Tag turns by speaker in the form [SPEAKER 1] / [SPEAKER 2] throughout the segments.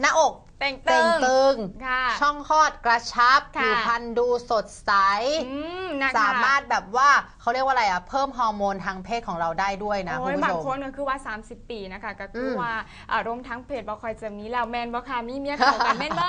[SPEAKER 1] หน้าอก
[SPEAKER 2] แต่ง
[SPEAKER 1] เต่
[SPEAKER 2] เติ
[SPEAKER 1] ง
[SPEAKER 2] ง
[SPEAKER 1] ตึง
[SPEAKER 2] ค่ะ
[SPEAKER 1] ช่องคลอดกระชับ
[SPEAKER 2] ค่ะ
[SPEAKER 1] ผิวพรรณดูสดใส
[SPEAKER 2] อืมนะคะ
[SPEAKER 1] สามารถแบบว่าเขาเรียกว่าอะไรอะเพิ่มฮอร์โมนทางเพศของเราได้ด้วยนะ
[SPEAKER 2] โอ้
[SPEAKER 1] คุณ
[SPEAKER 2] ย
[SPEAKER 1] ผู้
[SPEAKER 2] บาง
[SPEAKER 1] ชม
[SPEAKER 2] คนก็คือว่า 30 ปีนะคะก็คืออ
[SPEAKER 1] ม
[SPEAKER 2] ว่าอารมณ์ทั้งเพศบ่คอยจะมีแล้วแมนบ่ค่ะมีเมียเข่ากันแมนบ่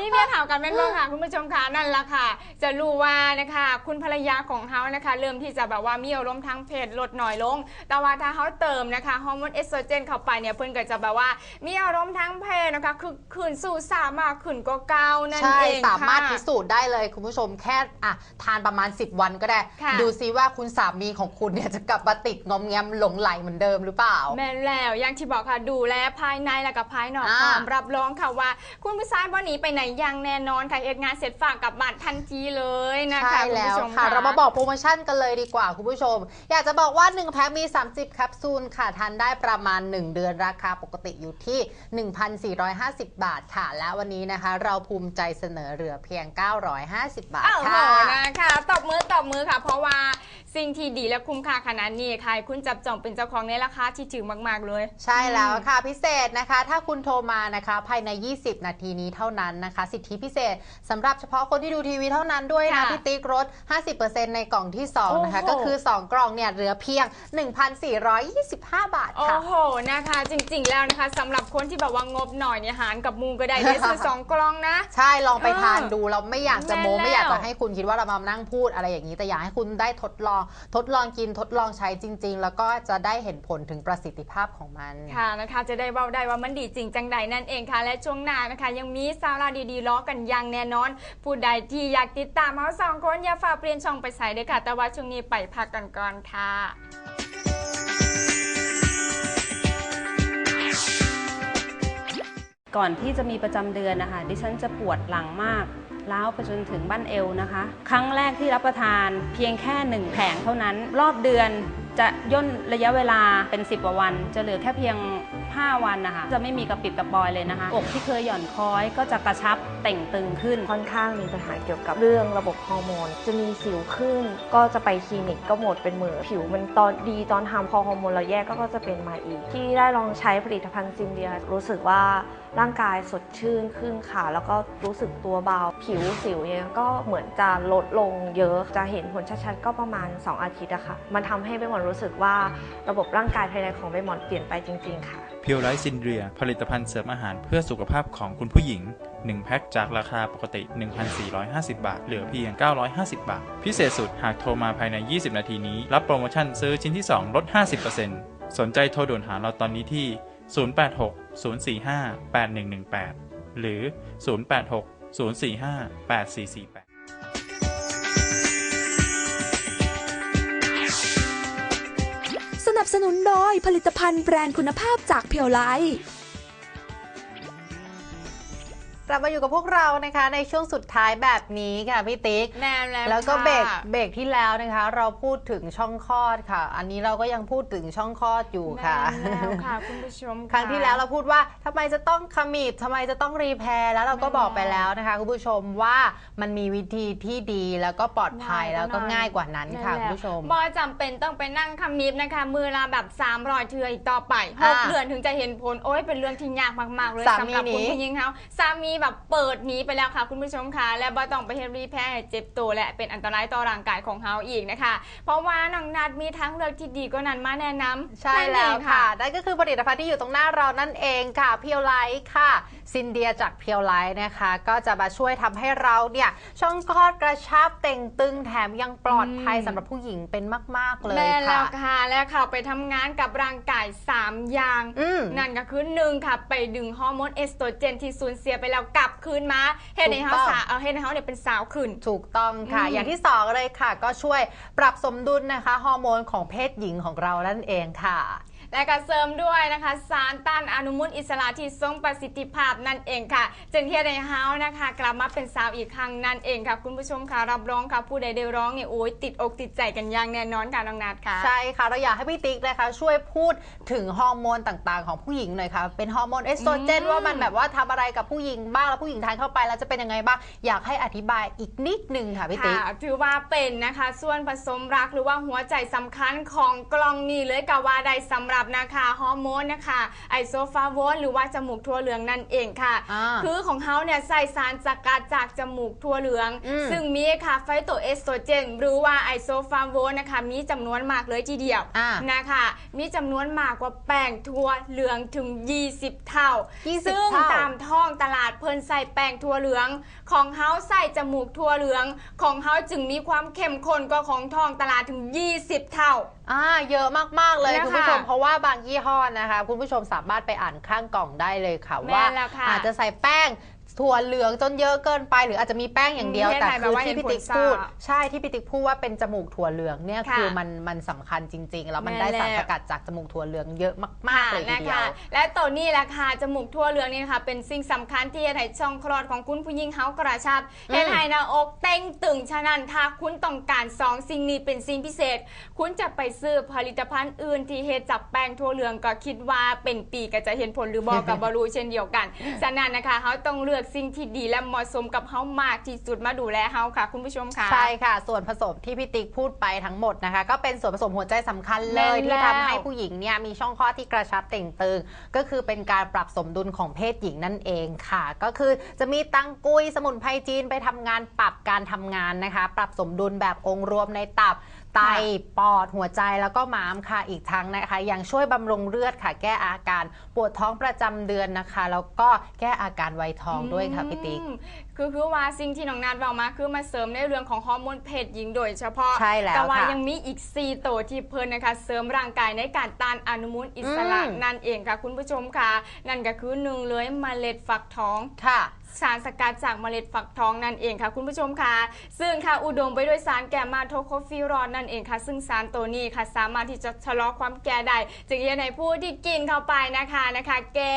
[SPEAKER 2] มีเมียเข่ากันแมนบ่ค่ะ คุณผู้ชมค่ะนั่นละค่ะ จะรู้ว่านะคะ คุณภรรยาของเขานะคะ เริ่มที่จะแบบว่ามีอารมณ์ทั้งเพศลดหน่อยลง แต่ว่าถ้าเขาเติมนะคะฮอร์โมนเอสโตรเจนเข้าไปเนี่ยเพิ่นก็จะแบบว่า มีอารมณ์ทั้งเพศนะคะ คือขืนสู่สามากขืนก็เกานั่น
[SPEAKER 1] ใช่
[SPEAKER 2] เอง
[SPEAKER 1] สามารถ
[SPEAKER 2] ค่ะ
[SPEAKER 1] พิสูจน์ได้เลยคุณผู้ชมแค่อะทานประมาณ 10 วันก็ได้
[SPEAKER 2] ค่ะ
[SPEAKER 1] ดูซิว่าคุณสามีของคุณเนี่ยจะกลับมาติดงอมแงมหลงไหลเหมือนเดิมหรือเปล่า
[SPEAKER 2] แม่นแล้วอย่างที่บอกค่ะดูแลภายในและกับภายนอก
[SPEAKER 1] อ่า
[SPEAKER 2] ความรับรองค่ะว่า คุณผู้ชายวันนี้ไปไหนอยังแน่นอนค่ะเอ็ดงานเสร็จฝากกลับบ้านทันทีเลยนะคะ
[SPEAKER 1] ใช่
[SPEAKER 2] คุณ
[SPEAKER 1] แล้ว
[SPEAKER 2] ผู้ชม
[SPEAKER 1] ค่ะ เรามาบอกโปรโมชั่นกันเลยดีกว่าคุณผู้ชม อยากจะบอกว่า 1 แพ็คมี 30แคปซูลค่ะทานได้ประมาณ 1 เดือนราคาปกติอยู่ที่ 1,450 บาทค่ะ และวันนี้นะคะ เราภูมิใจเสนอเหลือเพียง 950 บาท
[SPEAKER 2] อ้าวโห
[SPEAKER 1] ค่ะ
[SPEAKER 2] นะคะตบมือตบมือค่ะ เพราะว่าสิ่งที่ดีและคุ้มค่าขนาดนี้ค่ะคุณจับจองเป็นเจ้าของในราคาที่ถึงมาก ๆ เลย
[SPEAKER 1] ใช่แล้วค่ะพิเศษนะคะ ถ้าคุณโทรมานะคะ ภายใน 20 นาทีนี้เท่านั้นนะคะ สิทธิพิเศษสำหรับเฉพาะคนที่ดูทีวีเท่านั้นด้วยนะ
[SPEAKER 2] ค่ะ
[SPEAKER 1] พี่ติ๊กลด50%ในกล่องที่ 2 นะคะ
[SPEAKER 2] โอ้โห
[SPEAKER 1] ก็คือ 2 กล่องเนี่ยเหลือเพียง 1,425 บาท
[SPEAKER 2] โอ้
[SPEAKER 1] ค่ะ
[SPEAKER 2] โหนะคะ จริง ๆ แล้วนะคะสำหรับคนที่แบบว่างบหน่อยเนี่ยหารกับมูก็ได้ได้ซื้อสองกล่องนะ
[SPEAKER 1] ใช่ลองไป
[SPEAKER 2] เออ
[SPEAKER 1] ทานดูเราไม่อยากจะโม้
[SPEAKER 2] แม่นแล้ว
[SPEAKER 1] ไม่อยากจะให้คุณคิดว่าเรามานั่งพูดอะไรอย่างนี้แต่อยากให้คุณได้ทดลอง ทดลองกินทดลองใช้จริง ๆ แล้วก็จะได้เห็นผลถึงประสิทธิภาพของมัน
[SPEAKER 2] ค่ะนะคะ จะได้เว้าได้ว่ามันดีจริงจังใดนั่นเองค่ะ และช่วงหน้านะคะ ยังมีสาระดีๆล้อกันอยังแน่นอน ผู้ใดที่อยากติดตามเราสองคนอย่าฝ่าเปลี่ยนช่องไปใส่เลยค่ะ แต่ว่าช่วงนี้ไปพักกันก่อนค่ะ
[SPEAKER 3] ก่อนที่จะมีประจำเดือนนะคะดิฉันจะปวดหลังมาก ล้าวไปจนถึงบั้นเอวนะคะ ครั้งแรกที่รับประทานเพียงแค่หนึ่งแผงเท่านั้น รอบเดือนจะย่นระยะเวลาเป็น 10กว่าวัน จะเหลือแค่เพียง 5 วันนะคะ จะไม่มีกระปิดกระปอยเลยนะคะ อกที่เคยหย่อนคล้อยก็จะกระชับเต่งตึงขึ้น
[SPEAKER 4] ค่อนข้างมีปัญหาเกี่ยวกับเรื่องระบบฮอร์โมน จะมีสิวขึ้น ก็จะไปคลินิกก็หมดเป็นหมื่นผิวมันตอนดีตอนทำพอฮอร์โมนเราแยกก็จะเป็นมาอีก ที่ได้ลองใช้ผลิตภัณฑ์ซินเดียรู้สึกว่า ร่างกายสดชื่นขึ้นค่ะ แล้วก็รู้สึกตัวเบา ผิวสิวเนี่ยก็เหมือนจะลดลงเยอะ จะเห็นผลชัดๆ ก็ประมาณ 2 อาทิตย์อะค่ะ มันทำให้ใบหมอนรู้สึกว่าระบบร่างกายภายในของใบหมอนเปลี่ยนไปจริง ๆ ค่ะ
[SPEAKER 5] เพียวไ i ซินเดรียผลิตภัณฑ์เสริมอาหารเพื่อสุขภาพของคุณผู้หญิง 1 แพ็คจากราคาปกติ 1,450 บาท เหลือเพียง 950 บาท พิเศษสุดหากโทรมาภายใน 20 นาทีนี้ รับโปรโมชั่นซื้อชิ้นที่ 2 ลด 50%สนใจโทรด่วนหาเราตอนนี้ที่ 086 045 8118 หรือ 086 045 8448
[SPEAKER 6] สนับสนุนโดยผลิตภัณฑ์แบรนด์คุณภาพจากเพียวไลท์
[SPEAKER 1] กลับมาอยู่กับพวกเรานะคะในช่วงสุดท้ายแบบนี้ค่ะพี่ติ๊ก
[SPEAKER 2] แน่แล้ว
[SPEAKER 1] แล้วก็
[SPEAKER 2] ค่ะ
[SPEAKER 1] เบรกเบรกที่แล้วนะคะ เราพูดถึงช่องคลอดค่ะ อันนี้เราก็ยังพูดถึงช่องคลอดอยู่ค่ะ
[SPEAKER 2] แน่แล้วค่ะคุณผู้ชมะ
[SPEAKER 1] ครั้งที่แล้วเราพูดว่าทำไมจะต้องขมิบทำไมจะต้องรีแพร์แล้วเราก็
[SPEAKER 2] แน่
[SPEAKER 1] บอกไปแล้วนะคะคุณผู้ชมว่ามันมีวิธีที่ดีแล้วก็ปลอดภัย
[SPEAKER 2] ง่าย
[SPEAKER 1] แล้วก็
[SPEAKER 2] ง่าย
[SPEAKER 1] ง่ายกว่านั้นค่ะ
[SPEAKER 2] นั่น
[SPEAKER 1] คุณ
[SPEAKER 2] แหละ
[SPEAKER 1] ผู้ชม
[SPEAKER 2] บอจำเป็นต้องไปนั่งคำมิบนะคะ มือละแบบ3 0 0เทืออีกต่อไปห
[SPEAKER 1] อ่า
[SPEAKER 2] กเดือนถึงจะเห็นผล โอ้ยเป็นเรื่องที่ยากมาก ๆ เลย
[SPEAKER 1] สา
[SPEAKER 2] สำ
[SPEAKER 1] มี
[SPEAKER 2] หรับ
[SPEAKER 1] หนี
[SPEAKER 2] คุณผู้หญิงเขาสามีแบบเปิดหนีไปแล้วค่ะคุณผู้ชมค่ะ และบอต้องไปเฮดรีแพร์ให้เจ็บตัวและเป็นอันตรายต่อร่างกายของเขาอีกนะคะ เพราะว่าน้องนัดมีทั้งเลือกที่ดีก็นั้นมาแนะนำ
[SPEAKER 1] ใช่
[SPEAKER 2] นั่นเอง
[SPEAKER 1] แล้วค่ะนั่นก็คือผลิตภัณฑ์ที่อยู่ตรงหน้าเรานั่นเองค่ะเพียวไลท์ค่ะซินเดียจากเพียวไลท์นะคะ ก็จะมาช่วยทำให้เราเนี่ยช่องคลอดกระชับเต่งตึงแถมยังปลอดภัย
[SPEAKER 2] อืม
[SPEAKER 1] สำหรับผู้หญิงเป็นมาก ๆ เลย
[SPEAKER 2] แม่แล้
[SPEAKER 1] ค่ะ
[SPEAKER 2] วค่ะแล้วค่ะไปทำงานกับร่างกาย 3 อย่าง
[SPEAKER 1] อืม
[SPEAKER 2] นั่นก็คือหนึ่งค่ะ ไปดึงฮอร์โมนเอสโตรเจนที่สูญเสียไปแล้วกลับคืนมาเห็นใน
[SPEAKER 1] ถูก
[SPEAKER 2] เขา
[SPEAKER 1] ต้อง
[SPEAKER 2] สาวเอาเห็นในเขาเนี่ยเป็นสาวขึ้น
[SPEAKER 1] ถูกต้องค่ะ
[SPEAKER 2] อืม
[SPEAKER 1] อย่างที่สองเลยค่ะ ก็ช่วยปรับสมดุลนะคะฮอร์โมนของเพศหญิงของเรานั่นเองค่ะ
[SPEAKER 2] และก็เสริมด้วยนะคะสารต้านอนุมูลอิสระที่ทรงประสิทธิภาพนั่นเองค่ะ จึงเฮียในเฮานะคะ กลับมาเป็นสาวอีกครั้งนั่นเองค่ะ คุณผู้ชมค่ะรับรองค่ะผู้ใดได้ร้องเนี่ยโอ้ยติดอกติดใจกันอย่างแน่นอนค่ะน้องนัดค่ะ
[SPEAKER 1] ใช่ค่ะ เราอยากให้พี่ติ๊กนะคะ ช่วยพูดถึงฮอร์โมนต่างๆ ของผู้หญิงหน่อยค่ะเป็นฮอร์โมนเอสโตรเจน
[SPEAKER 2] อืม
[SPEAKER 1] ว่ามันแบบว่าทำอะไรกับผู้หญิงบ้างแล้วผู้หญิงทานเข้าไปแล้วจะเป็นยังไงบ้างอยากให้อธิบายอีกนิดนึงค่ะพี่ติ๊ก
[SPEAKER 2] ค่ะถือว่าเป็นนะคะ ส่วนผสมรักหรือว่าหัวใจสำคัญของกล่องนี้เลยก็ว่าได้สำหรับกับนะคะฮอร์โมนนะคะไอโซฟาโวนหรือว่าจมูกทั่วเหลืองนั่นเองค่ะ
[SPEAKER 1] อ่า
[SPEAKER 2] คือของเขาเนี่ยใส่สารสกัดจากจมูกทั่วเหลือง
[SPEAKER 1] อืม
[SPEAKER 2] ซึ่งมีค่ะไฟโตเอสโตรเจนหรือว่าไอโซฟาโวนนะคะมีจำนวนมากเลยทีเดียว
[SPEAKER 1] อ่า
[SPEAKER 2] นะคะ มีจำนวนมากกว่าแป้งทั่วเหลืองถึง 20 เท่า
[SPEAKER 1] 20
[SPEAKER 2] ซึ่ง
[SPEAKER 1] เท่า
[SPEAKER 2] ตามท้องตลาดเพิ่นใส่แป้งทั่วเหลือง ของเฮาใส่จมูกทั่วเหลือง ของเฮาจึงมีความเข้มข้นกว่าของท้องตลาดถึง 20 เท่า
[SPEAKER 1] อ่าเยอะมากๆเลย
[SPEAKER 2] นะคะ
[SPEAKER 1] คุณผู้ชมเพราะว่าบางยี่ห้อนะคะ คุณผู้ชมสามารถไปอ่านข้างกล่องได้เลยค่ะ
[SPEAKER 2] แม่
[SPEAKER 1] ว่า
[SPEAKER 2] แล้วค่ะ
[SPEAKER 1] อาจจะใส่แป้ง ถั่วเหลืองจนเยอะเกินไปหรืออาจจะมีแป้งอย่างเดียว
[SPEAKER 2] อืม
[SPEAKER 1] แต่
[SPEAKER 2] ให้
[SPEAKER 1] คือ
[SPEAKER 2] แบบว่า
[SPEAKER 1] ที่พี่ติ๊ก
[SPEAKER 2] เห็นผล
[SPEAKER 1] พูด
[SPEAKER 2] ซ่า
[SPEAKER 1] ใช่ที่พี่ติ๊กพูดว่าเป็นจมูกถั่วเหลืองเนี่ย
[SPEAKER 2] ค่ะ
[SPEAKER 1] คือมันมันสำคัญจริง ๆ แล้วมัน
[SPEAKER 2] แม่
[SPEAKER 1] ได้สาร
[SPEAKER 2] แล้ว
[SPEAKER 1] สกัดจากจมูกถั่วเหลืองเยอะมากๆเลยที
[SPEAKER 2] นะ
[SPEAKER 1] เดีย
[SPEAKER 2] คะ
[SPEAKER 1] ว
[SPEAKER 2] และตัวนี้แหละค่ะจมูกทั่วเหลืองนี่นะคะเป็นสิ่งสำคัญที่จะให้ช่องคลอดของคุณผู้หญิงเฮากระชับ
[SPEAKER 1] อืม
[SPEAKER 2] เห็นให้หน้าอกเต้งตึงฉะนั้นถ้าคุณต้องการสองสิ่งนี้เป็นสิ่งพิเศษ คุณจะไปซื้อผลิตภัณฑ์อื่นที่เฮ็ดจากแป้งทั่วเหลืองก็คิดว่าเป็นปีก็จะเห็นผลหรือบอกกับบรูเช่นเดียวกันฉะนั้นนะคะเขาต้องเลือกสิ่งที่ดีและเหมาะสมกับเฮามากที่สุดมาดูแลเฮาค่ะ คุณผู้ชมค่ะ
[SPEAKER 1] ใช่ค่ะ ส่วนผสมที่พี่ติ๊กพูดไปทั้งหมดนะคะ ก็เป็นส่วนผสมหัวใจสำคัญเลย
[SPEAKER 2] แม่น
[SPEAKER 1] ที่
[SPEAKER 2] แล้ว
[SPEAKER 1] ทำให้ผู้หญิงเนี่ยมีช่องคลอดที่กระชับเต่งตึง ก็คือเป็นการปรับสมดุลของเพศหญิงนั่นเองค่ะ ก็คือจะมีตังกุยสมุนไพรจีนไปทำงานปรับการทำงานนะคะ ปรับสมดุลแบบองค์รวมในตับ ไตปอดหัวใจแล้วก็ม้ามค่ะอีกทั้งนะคะ ยังช่วยบำรุงเลือดค่ะ แก้อาการปวดท้องประจำเดือนนะคะ แล้วก็แก้อาการไวยทองด้วยค่ะพี่ติ๊ก
[SPEAKER 2] อืมคือคือว่าสิ่งที่น้องนัดบอกมาคือมาเสริมในเรื่องของฮอร์โมนเพศหญิงโดยเฉพาะ
[SPEAKER 1] ใช่แล้ว
[SPEAKER 2] แต่ว่า
[SPEAKER 1] ค่ะ
[SPEAKER 2] ยังมีอีก 4 ตัวที่เพิ่นนะคะ เสริมร่างกายในการต้านอนุมูลอิสระ
[SPEAKER 1] อืม
[SPEAKER 2] นั่นเองค่ะ คุณผู้ชมค่ะ นั่นก็คือหนึ่งเลยเมล็ดฟักทอง
[SPEAKER 1] ค่ะ
[SPEAKER 2] สารสกัดจากเมล็ดฟักทองนั่นเองค่ะ คุณผู้ชมค่ะ ซึ่งค่ะอุดมไปด้วยสารแกมมาโทโคฟิรอนนั่นเองค่ะ ซึ่งสารตัวนี้ค่ะสามารถที่จะชะลอความแก่ได้จึงยังในผู้ที่กินเข้าไปนะคะนะคะ แก่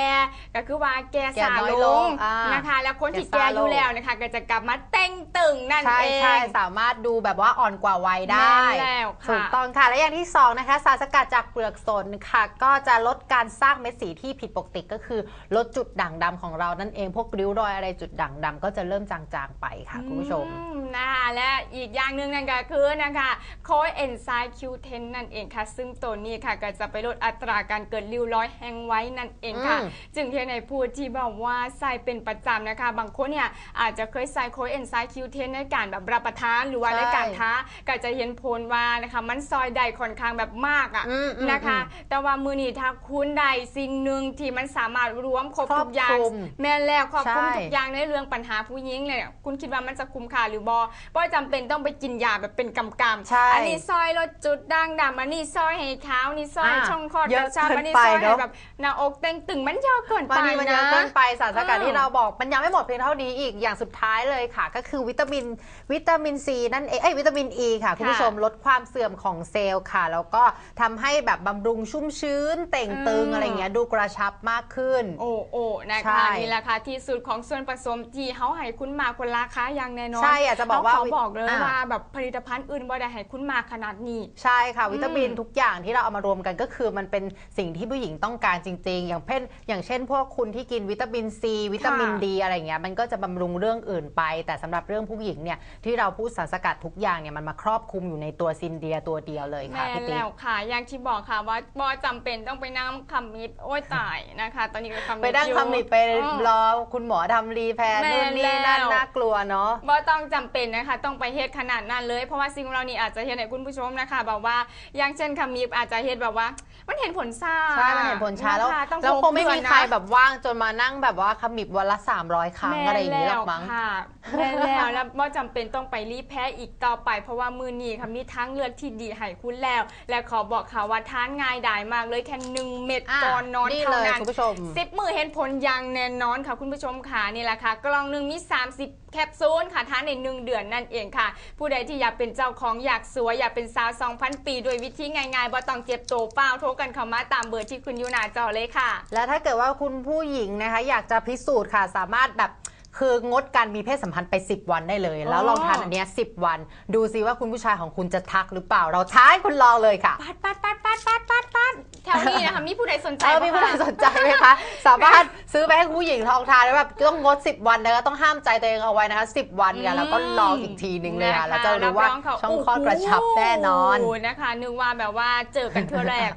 [SPEAKER 2] ก็คือว่าแก่
[SPEAKER 1] แก่
[SPEAKER 2] สา
[SPEAKER 1] น้อย
[SPEAKER 2] ล
[SPEAKER 1] ล
[SPEAKER 2] ง
[SPEAKER 1] งอ่าน
[SPEAKER 2] นะคะ แล้วคนที่
[SPEAKER 1] แก่
[SPEAKER 2] แก่
[SPEAKER 1] ซา
[SPEAKER 2] อยู่
[SPEAKER 1] ลง
[SPEAKER 2] แล้วนะคะ ก็จะกลับมาเต้งตึงนั่น
[SPEAKER 1] ใช่
[SPEAKER 2] เอง
[SPEAKER 1] ใช่สามารถดูแบบว่าอ่อนกว่าวัยได้
[SPEAKER 2] แม่นแล้วค่ะ
[SPEAKER 1] ถูกต้องค่ะ และอย่างที่สองนะคะ สารสกัดจากเปลือกสนค่ะ ก็จะลดการสร้างเม็ดสีที่ผิดปกติก็คือ ลดจุดด่างดำของเรานั่นเองพวกริ้วรอยอะไรจุดด่างดำก็จะเริ่มจางๆไปค่ะคุณผู้ชม
[SPEAKER 2] อืนะคะและอีกอย่างหนึ่งนั่นก็คือนะคะโคเอนไซม์คิวเทนนั่นเองค่ะ ซึ่งตัวนี้ค่ะก็จะไปลดอัตราการเกิดริ้วรอยแห้งไว้นั่นเองค่ะ
[SPEAKER 1] อืม
[SPEAKER 2] จึงที่ในพูดที่บอกว่าใส่เป็นประจำนะคะ บางคนเนี่ยอาจจะเคยใส่โคเอนไซม์คิวเทนในการแบบรับประทานหรือว่า
[SPEAKER 1] ใช่
[SPEAKER 2] ในการท้าก็จะเห็นผลว่านะคะมันซอยได้ค่อนข้างแบบมากอะ
[SPEAKER 1] อืมอืม
[SPEAKER 2] นะคะ แต่ว่ามือนี้ถ้าคุณใดสิ่งหนึ่งที่มันสามารถรวมครบ
[SPEAKER 1] ครอบ
[SPEAKER 2] ทุกอย่าง
[SPEAKER 1] คลุม
[SPEAKER 2] แม่นแล้วครอบคลุม
[SPEAKER 1] ใช่
[SPEAKER 2] ทุกอย่างในเรื่องปัญหาผู้หญิงเนี่ยคุณคิดว่ามันจะคุ้มค่าหรือบอเพราะจำเป็นต้องไปกินยาแบบเป็นกำกำ
[SPEAKER 1] ใช่
[SPEAKER 2] อันี้ซอยลดจุดด่างดำอันนี้ซอยให้ขาวนี่ซอย
[SPEAKER 1] อะ
[SPEAKER 2] ช่องคลอด
[SPEAKER 1] เย
[SPEAKER 2] ก
[SPEAKER 1] อะ
[SPEAKER 2] ระชับ
[SPEAKER 1] เกิน
[SPEAKER 2] อันนี้
[SPEAKER 1] ไป
[SPEAKER 2] ซอยให้
[SPEAKER 1] เนอะ
[SPEAKER 2] แบบหน้าอกเต้งตึงมันเยอะเกินไป
[SPEAKER 1] วันนี้มันเย
[SPEAKER 2] นะ
[SPEAKER 1] อะเกินไปสารสกัด
[SPEAKER 2] เออ
[SPEAKER 1] ที่เราบอกมันยังไม่หมดเพียงเท่านี้อีกอย่างสุดท้ายเลยค่ะ ก็คือวิตามินวิตามินซีนั่นเองเอ้ยวิตามินอ e ีค่ะ คุณผู้ชมลดความเสื่อมของเซลล์ค่ะ แล้วก็ทำให้แบบบำรุงชุ่มชื้นเต่งตึง
[SPEAKER 2] อืม
[SPEAKER 1] อะไรเงี้ยดูกระชับมากขึ้น
[SPEAKER 2] โอ้โอ้นะ
[SPEAKER 1] ใช่
[SPEAKER 2] คะนี่แหละค่ะที่สุดของส่วนผสมที่เขาให้คุณมาคนราคาอย่างแน่นอน
[SPEAKER 1] ใช่อยากจะบอกว่า
[SPEAKER 2] เขบอกเลย
[SPEAKER 1] อะ
[SPEAKER 2] ว่าแบบผลิตภัณฑ์อื่นบ่ได้ให้คุณมาขนาดนี้
[SPEAKER 1] ใช่ค่ะวิตามิน
[SPEAKER 2] อืม
[SPEAKER 1] ทุกอย่างที่เราเอามารวมกันก็คือมันเป็นสิ่งที่ผู้หญิงต้องการจริง ๆ อย่างเช่นอย่างเช่น พวกคุณที่กินวิตามินซีวิตามิน
[SPEAKER 2] ค่ะ
[SPEAKER 1] ดีอะไรเงี้ยมันก็จะบำรุงเรื่องอื่นไป แต่สำหรับเรื่องผู้หญิงเนี่ยที่เราพูดสารสกัดทุกอย่างเนี่ยมันมาครอบคลุมอยู่ในตัวซินเดียตัวเดียวเลยค่ะ
[SPEAKER 2] แม่
[SPEAKER 1] พี่ติ๊
[SPEAKER 2] แล้
[SPEAKER 1] ก
[SPEAKER 2] วค่ะอย่างที่บอกค่ะว่าบอจำเป็นต้องไปนั่งคำมิดโอ้ยตายนะคะ ตอนนี้ก็คำมิด
[SPEAKER 1] ไปดั้ง
[SPEAKER 2] อยู่
[SPEAKER 1] คำนิดไป
[SPEAKER 2] อ๋อ
[SPEAKER 1] รอคุณหมอทำรีแพร์
[SPEAKER 2] แม่
[SPEAKER 1] นู่นนี่นั่น
[SPEAKER 2] แล้ว
[SPEAKER 1] น่ากลัวเนาะ
[SPEAKER 2] บ่ต้องจำเป็นนะคะ ต้องไปเฮ็ดขนาดนั้นเลย เพราะว่าสิ่งเหล่านี้อาจจะเฮ็ดให้คุณผู้ชมนะคะแบบว่าอย่างเช่นคำมิบอาจจะเฮ็ดแบบว่า มันเห็นผลช้า
[SPEAKER 1] ใช่ มันเห็นผลช้าแล้ว
[SPEAKER 2] นะคะต้อง
[SPEAKER 1] แล้วคงไม่มี
[SPEAKER 2] เดือนนะ
[SPEAKER 1] ใครแบบว่างจนมานั่งแบบว่าขมิบวันละ 300 ครั้งอะไรอย่างนี้หรอกมั้ง
[SPEAKER 2] แม่แล้วค่ะ แม่แล้วแล้วบ่จำเป็นต้องไปรีบแพ้อีกต่อไป เพราะว่ามือนี้ค่ะมีทั้งเลือกที่ดีให้คุณแล้ว และขอบอกค่ะว่าทานง่ายดายมากเลยแค่หนึ่งเม็ด
[SPEAKER 1] อะ
[SPEAKER 2] ก่อนนอน
[SPEAKER 1] นี่
[SPEAKER 2] เท่า
[SPEAKER 1] เลย
[SPEAKER 2] นั้น
[SPEAKER 1] คุณผู้ชม
[SPEAKER 2] สิบมือเห็นผลอย่างแน่นอนค่ะคุณผู้ชมค่ะนี่แหละค่ะ กล่องหนึ่งมี 30 แคปซูลค่ะทานในหนึ่งเดือนนั่นเองค่ะ ผู้ใดที่อยากเป็นเจ้าของอยากสวย อยากเป็นสาว 2,000 ปีโดยวิธีง่ายๆบ่ต้องเจ็บโตเปล่าโทรกันเข้ามาตามเบอร์ที่คุณอยู่หน้าจอเลยค่ะ
[SPEAKER 1] แล้วถ้าเกิดว่าคุณผู้หญิงนะคะ อยากจะพิสูจน์ค่ะสามารถแบบ คืองดการมีเพศสัมพันธ์ไป 10 วันได้เลย แล้ว
[SPEAKER 2] อ๋อ
[SPEAKER 1] ลองทานอันเนี้ย10วัน ดูซิว่าคุณผู้ชายของคุณจะทักหรือเปล่า เราท้าให้คุณลองเลยค่ะ
[SPEAKER 2] ปัดปัดปัดปัดปัดปัดปัดแถวนี้นะคะมีผู้ใดสนใจ
[SPEAKER 1] เออ
[SPEAKER 2] บ่
[SPEAKER 1] มีผู้ใด
[SPEAKER 2] คะ
[SPEAKER 1] สนใจไหมคะ สามารถซื้อไปให้ผู้หญิงลองทานแล้วแบบต้องงด 10 วันนะคะต้องห้ามใจตัวเองเอาไว้นะคะ10 วันกันแล้วก็ลองอีกทีหนึ่งเลยค่ะ
[SPEAKER 2] น
[SPEAKER 1] แล้วจะรู้ว่า
[SPEAKER 2] บงค่ะ
[SPEAKER 1] ช่องคลอดกระชับแน่นอน
[SPEAKER 2] โโหนะคะนึกว่าแบบว่าเจอกันเทื่อแรก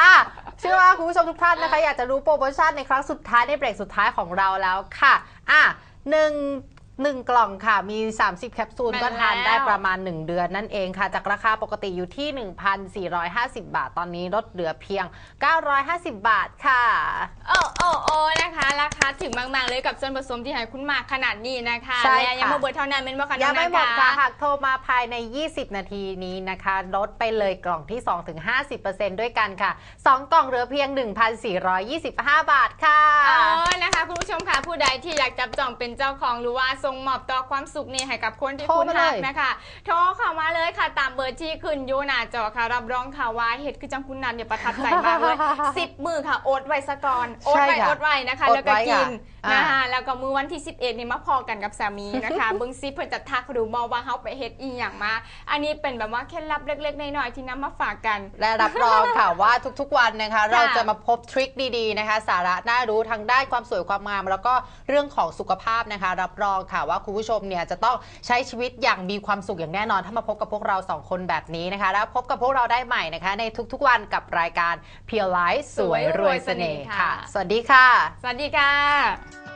[SPEAKER 1] อะ เชื่อว่าคุณผู้ชมทุกท่านนะคะ อยากจะรู้โปรโมชั่นในครั้งสุดท้ายในเบรกสุดท้ายของเราแล้วค่ะ อะหนึ่งหนึ่งกล่องค่ะ มี 30 แคปซูล
[SPEAKER 2] แม่น
[SPEAKER 1] ก็ทานได้
[SPEAKER 2] แล้ว
[SPEAKER 1] ประมาณ 1 เดือนนั่นเองค่ะ จากราคาปกติอยู่ที่ 1,450 บาท ตอนนี้ลดเหลือเพียง 950 บาทค่ะ
[SPEAKER 2] โอ้ โอ้โอ้นะคะราคาถึงมากๆเลยกับส่วนผสมที่ให้คุณมาขนาดนี้นะคะ
[SPEAKER 1] ใช่
[SPEAKER 2] และยัง
[SPEAKER 1] ค่ะ
[SPEAKER 2] มาเบิดเท่านั้นเป็นว่าคะ
[SPEAKER 1] ยังไม่หมด
[SPEAKER 2] น้อง
[SPEAKER 1] ค่ะ
[SPEAKER 2] นา
[SPEAKER 1] หากโทรมาภายใน 20 นาทีนี้นะคะ ลดไปเลยกล่องที่2-50%ด้วยกันค่ะ 2 กล่องเหลือเพียง 1,425 บาทค่ะ
[SPEAKER 2] เออนะคะคุณผู้ชมค่ะผู้ใดที่อยากจับจองเป็นเจ้าของหรือว่าส่งมอบต่อความสุขนี้ให้กับคนที่
[SPEAKER 1] โทร
[SPEAKER 2] คุณ
[SPEAKER 1] มาเลย
[SPEAKER 2] รักนะคะโทรเข้ามาเลยค่ะ ตามเบอร์ที่ขึ้นอยู่หน้าจอค่ะ รับรองค่ะว่าเห็ดคือจังคุณนันเนี่ยประทับใจมากเลย สิบมือค่ะโอดไว้สะก่อนโอดไว้
[SPEAKER 1] ใช่ค่ะ
[SPEAKER 2] โอดไว้นะคะ
[SPEAKER 1] อด
[SPEAKER 2] แล้วก็
[SPEAKER 1] ไว้
[SPEAKER 2] กิน
[SPEAKER 1] ค่ะ
[SPEAKER 2] นะคะ
[SPEAKER 1] อ่า
[SPEAKER 2] แล้วก็มือวันที่ 11 นี่มาพอกันกับสามีนะคะเบิ้งซิเพื่อจะทักดูบอว่าเขาไปเฮ็ดอีอย่างมา อันนี้เป็นแบบว่าเคล็ดลับเล็กๆน้อยๆที่นำมาฝากกัน
[SPEAKER 1] และรับรองค่ะว่าทุกๆวันนะคะ เราจะมาพบทริคดีๆนะคะ สาระน่ารู้ทั้งด้านความสวยความงาม แล้วก็เรื่องของสุขภาพนะคะ รับรองค่ะว่าคุณผู้ชมเนี่ยจะต้องใช้ชีวิตอย่างมีความสุขอย่างแน่นอน ถ้ามาพบกับพวกเราสองคนแบบนี้นะคะ แล้วพบกับพวกเราได้ใหม่นะคะ ในทุกๆวันกับรายการ Pure Life สวยรวยเสน่ห์ค่ะ สวัสดีีค่ะ
[SPEAKER 2] สวัสดีค่ะ